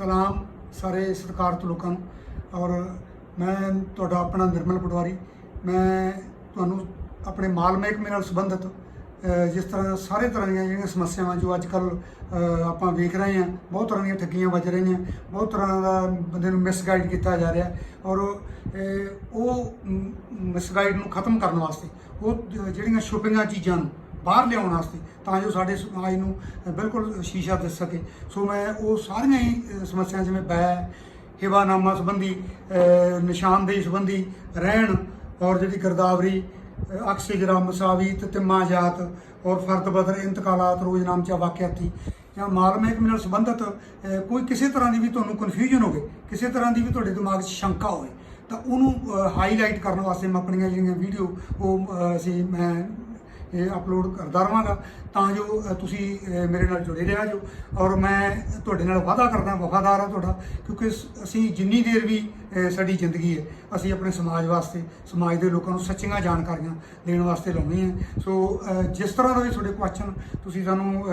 ਸਲਾਮ ਸਾਰੇ ਸਤਿਕਾਰਤ ਲੋਕਾਂ ਨੂੰ। ਔਰ ਮੈਂ ਤੁਹਾਡਾ ਆਪਣਾ ਨਿਰਮਲ ਪਟਵਾਰੀ। ਮੈਂ ਤੁਹਾਨੂੰ ਆਪਣੇ ਮਾਲ ਮਹਿਕਮੇ ਨਾਲ ਸੰਬੰਧਿਤ ਜਿਸ ਤਰ੍ਹਾਂ ਸਾਰੇ ਤਰ੍ਹਾਂ ਦੀਆਂ ਜਿਹੜੀਆਂ ਸਮੱਸਿਆਵਾਂ ਜੋ ਅੱਜ ਕੱਲ ਆਪਾਂ ਵੇਖ ਰਹੇ ਹਾਂ, ਬਹੁਤ ਤਰ੍ਹਾਂ ਦੀਆਂ ਠੱਗੀਆਂ ਵੱਜ ਰਹੀਆਂ ਬਹੁਤ ਤਰ੍ਹਾਂ ਦਾ ਬੰਦੇ ਨੂੰ ਮਿਸਗਾਈਡ ਕੀਤਾ ਜਾ ਰਿਹਾ। ਔਰ ਉਹ ਮਿਸਗਾਈਡ ਨੂੰ ਖਤਮ ਕਰਨ ਵਾਸਤੇ, ਉਹ, ਜਿਹੜੀਆਂ ਛੁਪੀਆਂ ਚੀਜ਼ਾਂ ਨੂੰ ਬਾਹਰ ਲਿਆਉਣ ਵਾਸਤੇ ਤਾਂ ਜੋ ਸਾਡੇ ਸਮਾਜ ਨੂੰ ਬਿਲਕੁਲ ਸ਼ੀਸ਼ਾ ਦਿਸ ਸਕੇ। ਸੋ ਮੈਂ ਉਹ ਸਾਰੀਆਂ ਹੀ ਅ, ਸਮੱਸਿਆਵਾਂ ਜਿਵੇਂ ਬੈ ਹਿਵਾਨਾਮਾ ਸੰਬੰਧੀ ਨਿਸ਼ਾਨਦੇਹੀ ਸੰਬੰਧੀ ਰਹਿਣ ਔਰ ਜਿਹੜੀ ਗਰਦਾਵਰੀ ਅ, ਅਕਸੇ ਜਰਾ ਮਸਾਵੀ ਤੇ ਤਿਮਾ ਜਾਤ ਔਰ ਫਰਦ ਬਦਰ ਇੰਤਕਾਲਾਤ ਰੋਜ਼ਨਾਮਚਾ ਵਾਕਿਆਤੀ ਜਾਂ ਮਾਲ ਮਹਿਕਮੇ ਨਾਲ ਸੰਬੰਧਿਤ ਕੋਈ ਕਿਸੇ ਤਰ੍ਹਾਂ ਦੀ ਵੀ ਤੁਹਾਨੂੰ ਕਨਫਿਊਜ਼ਨ ਹੋਵੇ ਕਿਸੇ ਤਰ੍ਹਾਂ ਦੀ ਵੀ ਤੁਹਾਡੇ ਦਿਮਾਗ 'ਚ ਸ਼ੰਕਾ ਹੋਵੇ ਤਾਂ ਉਹਨੂੰ ਹਾਈਲਾਈਟ ਕਰਨ ਵਾਸਤੇ ਮੈਂ ਆਪਣੀਆਂ ਜਿਹੜੀਆਂ ਵੀਡੀਓ ਉਹ ਅਸੀਂ ਮੈਂ ਅਪਲੋਡ ਕਰਦਾ ਰਹਾਂਗਾ, ਤਾਂ ਜੋ ਤੁਸੀਂ ਮੇਰੇ ਨਾਲ ਜੁੜੇ ਰਹਿਆ ਜੋ ਔਰ ਮੈਂ ਤੁਹਾਡੇ ਨਾਲ ਵਾਅਦਾ ਕਰਦਾ, ਵਫਾਦਾਰ ਹਾਂ ਤੁਹਾਡਾ, ਕਿਉਂਕਿ ਅਸੀਂ ਜਿੰਨੀ ਦੇਰ ਵੀ ਸਾਡੀ ਜ਼ਿੰਦਗੀ ਹੈ, ਅਸੀਂ ਆਪਣੇ ਸਮਾਜ ਵਾਸਤੇ, ਸਮਾਜ ਦੇ ਲੋਕਾਂ ਨੂੰ ਸੱਚੀਆਂ ਜਾਣਕਾਰੀਆਂ ਦੇਣ ਵਾਸਤੇ ਲਾਉਣੀ ਹੈ। ਸੋ ਜਿਸ ਤਰ੍ਹਾਂ ਦਾ ਵੀ ਤੁਹਾਡੇ ਕੁਐਸਚਨ ਤੁਸੀਂ ਸਾਨੂੰ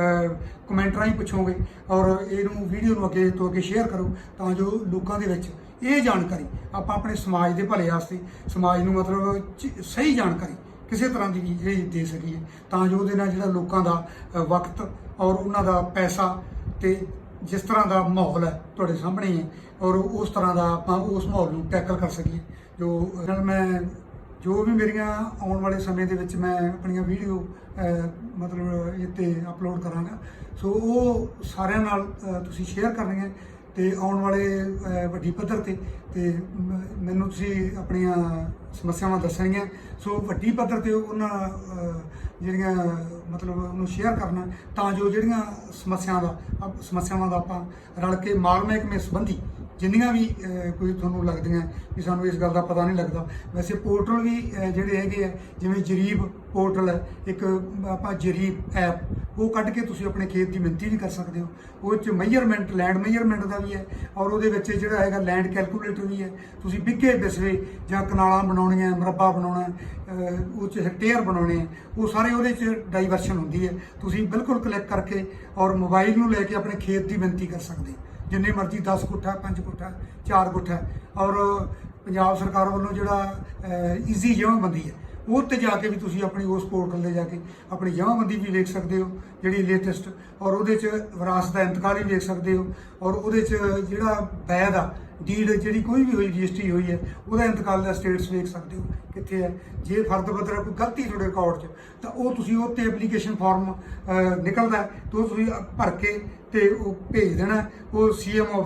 ਕਮੈਂਟ ਰਾਹੀਂ ਪੁੱਛੋਗੇ, ਔਰ ਇਹਨੂੰ ਵੀਡੀਓ ਨੂੰ ਅੱਗੇ ਤੋਂ ਅੱਗੇ ਸ਼ੇਅਰ ਕਰੋ, ਤਾਂ ਜੋ ਲੋਕਾਂ ਦੇ ਵਿੱਚ ਇਹ ਜਾਣਕਾਰੀ, ਆਪਾਂ ਆਪਣੇ ਸਮਾਜ ਦੇ ਭਲੇ ਵਾਸਤੇ, ਸਮਾਜ ਨੂੰ ਮਤਲਬ ਸਹੀ ਜਾਣਕਾਰੀ ਕਿਸੇ ਤਰ੍ਹਾਂ ਦੀ ਵੀ ਜਿਹੜੀ ਦੇ ਸਕੀਏ ਤਾਂ ਜੋ ਉਹਦੇ ਨਾਲ ਜਿਹੜਾ ਲੋਕਾਂ ਦਾ ਵਕਤ ਔਰ ਉਹਨਾਂ ਦਾ ਪੈਸਾ ਤੇ ਜਿਸ ਤਰ੍ਹਾਂ ਦਾ ਮਾਹੌਲ ਹੈ ਤੁਹਾਡੇ ਸਾਹਮਣੇ ਹੈ ਔਰ ਉਸ ਤਰ੍ਹਾਂ ਦਾ ਆਪਾਂ ਉਸ ਮਾਹੌਲ ਨੂੰ ਟੈਕਲ ਕਰ ਸਕੀਏ। ਜੋ ਨਾਲ ਮੈਂ ਜੋ ਵੀ ਮੇਰੀਆਂ ਆਉਣ ਵਾਲੇ ਸਮੇਂ ਦੇ ਵਿੱਚ ਮੈਂ ਆਪਣੀਆਂ ਵੀਡੀਓ ਮਤਲਬ ਇਹ ਤੇ ਅਪਲੋਡ ਕਰਾਂਗਾ। ਸੋ ਉਹ ਸਾਰਿਆਂ ਨਾਲ ਤੁਸੀਂ ਸ਼ੇਅਰ ਕਰਨੀਆਂ। ਤੇ ਆਉਣ ਵਾਲੇ ਵੱਡੀ ਪੱਧਰ ਤੇ ਤੇ ਮੈਨੂੰ ਤੁਸੀਂ ਆਪਣੀਆਂ ਸਮੱਸਿਆਵਾਂ ਦੱਸਣੀਆਂ। ਸੋ ਵੱਡੀ ਪੱਧਰ ਤੇ ਉਹਨਾਂ ਜਿਹੜੀਆਂ, ਮਤਲਬ ਉਹਨੂੰ ਸ਼ੇਅਰ ਕਰਨਾ, ਤਾਂ ਜੋ ਜਿਹੜੀਆਂ ਸਮੱਸਿਆਵਾਂ ਦਾ ਸਮੱਸਿਆਵਾਂ ਦਾ ਆਪਾਂ ਰਲ ਕੇ ਮਾਲ ਮਹਿਕਮੇ ਸੰਬੰਧੀ ਜਿੰਨੀਆਂ ਵੀ ਕੋਈ ਤੁਹਾਨੂੰ ਲੱਗਦੀਆਂ ਵੀ ਸਾਨੂੰ ਇਸ ਗੱਲ ਦਾ ਪਤਾ ਨਹੀਂ ਲੱਗਦਾ, ਵੈਸੇ ਪੋਰਟਲ ਵੀ ਜਿਹੜੇ ਹੈਗੇ ਆ, ਜਿਵੇਂ ਜਰੀਬ ਪੋਰਟਲ ਹੈ, ਇੱਕ ਆਪਾਂ ਜਰੀਬ ਐਪ ਉਹ ਕੱਢ ਕੇ ਤੁਸੀਂ ਆਪਣੇ ਖੇਤ ਦੀ ਮਿਣਤੀ ਵੀ ਕਰ ਸਕਦੇ ਹੋ। ਉਹ ਚ ਮੇਜਰਮੈਂਟ ਲੈਂਡ ਮੇਜਰਮੈਂਟ ਦਾ ਵੀ ਹੈ ਔਰ ਉਹਦੇ ਵਿੱਚ ਜਿਹੜਾ ਹੈਗਾ ਲੈਂਡ ਕੈਲਕੂਲੇਟਰ ਵੀ ਹੈ। ਤੁਸੀਂ ਬਿੱਗੇ ਬਿਸਵੇ ਜਾਂ ਕਨਾਲਾਂ ਬਣਾਉਣੀਆਂ ਮਰਬਾ ਬਣਾਉਣਾ ਉਹ ਚ ਹੈਕਟੇਅਰ ਬਣਾਉਣੇ ਆ ਉਹ ਸਾਰੇ ਉਹਦੇ ਚ ਡਾਈਵਰਸ਼ਨ ਹੁੰਦੀ ਹੈ। ਤੁਸੀਂ ਬਿਲਕੁਲ ਕਲਿੱਕ ਕਰਕੇ ਔਰ ਮੋਬਾਈਲ ਨੂੰ ਲੈ ਕੇ ਆਪਣੇ ਖੇਤ ਦੀ ਮਿਣਤੀ ਕਰ ਸਕਦੇ ਹੋ। ਜਿੰਨੇ ਮਰਜ਼ੀ 10 ਗੁੱਠਾ 5 ਗੁੱਠਾ 4 ਗੁੱਠਾ ਔਰ ਪੰਜਾਬ ਸਰਕਾਰ ਵੱਲੋਂ ਜਿਹੜਾ ਈਜ਼ੀ ਜਮ੍ਹਾਂਬੰਦੀ ਹੈ। ਉਹ ਤੇ ਜਾ ਕੇ ਵੀ ਤੁਸੀਂ ਆਪਣੀ ਉਸ ਪੋਰਟਲ ਤੇ ਜਾ ਕੇ ਆਪਣੀ ਜਮ੍ਹਾਂਬੰਦੀ ਵੀ ਵੇਖ ਸਕਦੇ ਹੋ ਜਿਹੜੀ ਲੇਟੈਸਟ ਔਰ ਉਹਦੇ 'ਚ ਵਿਰਾਸਤ ਦਾ ਇੰਤਕਾਲ ਵੀ ਵੇਖ ਸਕਦੇ ਹੋ ਔਰ ਉਹਦੇ 'ਚ ਜਿਹੜਾ ਬੈਦ ਆ ਡੀਡ ਜਿਹੜੀ ਕੋਈ ਵੀ ਹੋਈ ਰਜਿਸਟਰੀ ਹੋਈ ਹੈ ਉਹਦਾ ਇੰਤਕਾਲ ਦਾ ਸਟੇਟਸ ਵੇਖ ਸਕਦੇ ਹੋ ਕਿੱਥੇ ਹੈ। ਜੇ ਫਰਦ ਬਦਰਾ ਕੋਈ ਗਲਤੀ ਤੁਹਾਡੇ ਰਿਕਾਰਡ 'ਚ ਤਾਂ ਉਹ ਤੁਸੀਂ ਉਹ ਤੇ ਐਪਲੀਕੇਸ਼ਨ ਫਾਰਮ ਨਿਕਲਦਾ ਹੈ, ਉਹ ਤੁਸੀਂ ਭਰ ਕੇ ਤੇ ਉਹ ਭੇਜ ਦੇਣਾ ਉਹ ਸੀਐਮ